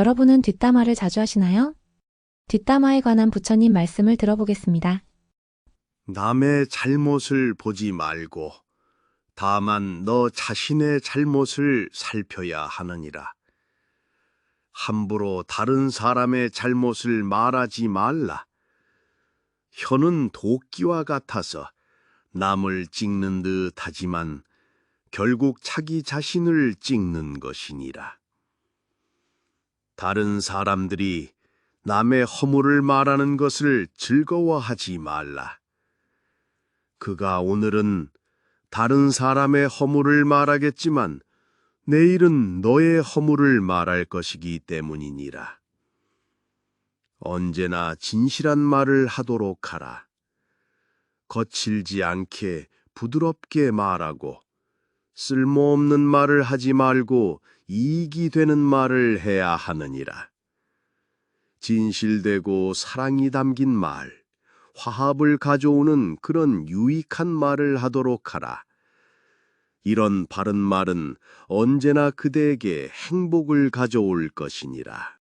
여러분은 뒷담화를 자주 하시나요? 뒷담화에 관한 부처님 말씀을 들어보겠습니다. 남의 잘못을 보지 말고 다만 너 자신의 잘못을 살펴야 하느니라. 함부로 다른 사람의 잘못을 말하지 말라. 혀는 도끼와 같아서 남을 찍는 듯 하지만 결국 자기 자신을 찍는 것이니라. 다른 사람들이 남의 허물을 말하는 것을 즐거워하지 말라. 그가 오늘은 다른 사람의 허물을 말하겠지만 내일은 너의 허물을 말할 것이기 때문이니라. 언제나 진실한 말을 하도록 하라. 거칠지 않게 부드럽게 말하고 쓸모없는 말을 하지 말고 이익이 되는 말을 해야 하느니라. 진실되고 사랑이 담긴 말, 화합을 가져오는 그런 유익한 말을 하도록 하라. 이런 바른 말은 언제나 그대에게 행복을 가져올 것이니라.